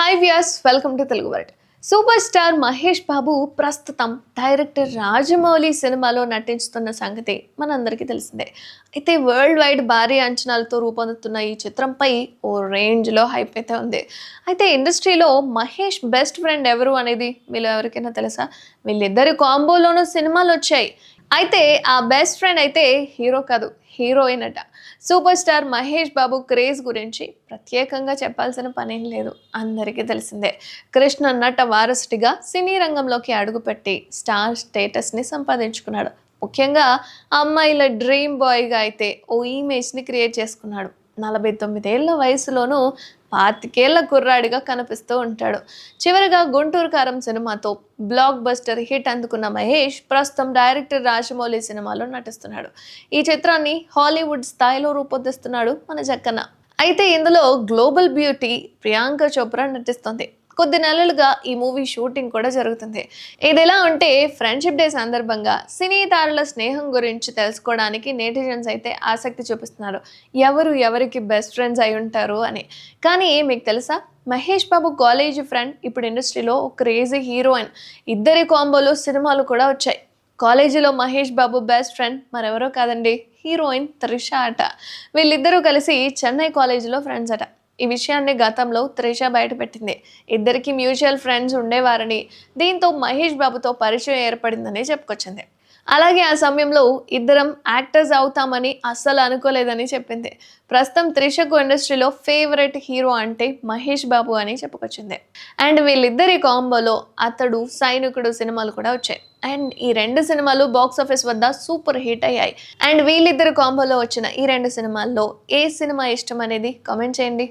Hi guys welcome to Telugu world super star Mahesh Babu ప్రస్తుతం director Rajamouli సినిమాలో నటించుతున్న సంగతి మనందరికీ తెలిసిందే. అయితే వరల్డ్ వైడ్ భారీ అంచనాలతో రూపొందుతున్న ఈ చిత్రంపై ఓ రేంజ్లో హైప్ అయితే ఉంది. అయితే ఇండస్ట్రీలో మహేష్ బెస్ట్ ఫ్రెండ్ ఎవరు అనేది మీరు ఎవరికైనా తెలుసా? వీళ్ళిద్దరి కాంబోలోనూ సినిమాలు వచ్చాయి. అయితే ఆ బెస్ట్ ఫ్రెండ్ అయితే హీరో కాదు హీరోయిన్ అట. Super star Mahesh Babu craze గురించి ప్రత్యేకంగా చెప్పాల్సిన పనేం లేదు అందరికీ తెలిసిందే. కృష్ణ నట వారసుడిగా సినీ రంగంలోకి అడుగుపెట్టి స్టార్ స్టేటస్ని సంపాదించుకున్నాడు. ముఖ్యంగా అమ్మాయిల డ్రీమ్ బాయ్గా అయితే ఓ ఇమేజ్ని క్రియేట్ చేసుకున్నాడు. నలభై తొమ్మిదేళ్ళ వయసులోనూ పాతికేళ్ళ కుర్రాడిగా కనిపిస్తూ ఉంటాడు. చివరిగా గుంటూరు కారం సినిమాతో బ్లాక్ బస్టర్ హిట్ అందుకున్న మహేష్ ప్రస్తుతం డైరెక్టర్ రాజమౌళి సినిమాలో నటిస్తున్నాడు. ఈ చిత్రాన్ని హాలీవుడ్ స్థాయిలో రూపొందిస్తున్నాడు మన జక్కన్న. అయితే ఇందులో గ్లోబల్ బ్యూటీ ప్రియాంక చోప్రా నటిస్తుంది. కొద్ది నెలలుగా ఈ మూవీ షూటింగ్ కూడా జరుగుతుంది. ఇది ఎలా ఉంటే ఫ్రెండ్షిప్ డే సందర్భంగా సినీ తారుల స్నేహం గురించి తెలుసుకోవడానికి నేటిజన్స్ అయితే ఆసక్తి చూపిస్తున్నారు. ఎవరు ఎవరికి బెస్ట్ ఫ్రెండ్స్ అయి ఉంటారు అని. కానీ మీకు తెలుసా? మహేష్ బాబు కాలేజీ ఫ్రెండ్ ఇప్పుడు ఇండస్ట్రీలో ఒక క్రేజీ హీరోయిన్ ఇద్దరి కాంబోలో సినిమాలు కూడా వచ్చాయి. కాలేజీలో మహేష్ బాబు బెస్ట్ ఫ్రెండ్ మరెవరో కాదండి? హీరోయిన్ త్రిష అట. వీళ్ళిద్దరూ కలిసి చెన్నై కాలేజీలో ఫ్రెండ్స్ అట. ఈ విషయాన్ని గతంలో త్రిష బయటపెట్టింది. ఇద్దరికి మ్యూచువల్ ఫ్రెండ్స్ ఉండేవారని దీంతో మహేష్ బాబుతో పరిచయం ఏర్పడిందని చెప్పుకొచ్చింది. అలాగే ఆ సమయంలో ఇద్దరం యాక్టర్స్ అవుతామని అస్సలు అనుకోలేదని చెప్పింది. ప్రస్తుతం త్రిషకు ఇండస్ట్రీలో ఫేవరెట్ హీరో అంటే మహేష్ బాబు అని చెప్పుకొచ్చింది. అండ్ వీళ్ళిద్దరి కాంబోలో అతడు సైనికుడు సినిమాలు కూడా వచ్చాయి. అండ్ ఈ రెండు సినిమాలు బాక్స్ ఆఫీస్ వద్ద సూపర్ హిట్ అయ్యాయి. అండ్ వీళ్ళిద్దరు కాంబోలో వచ్చిన ఈ రెండు సినిమాల్లో ఏ సినిమా ఇష్టం అనేది కామెంట్ చేయండి.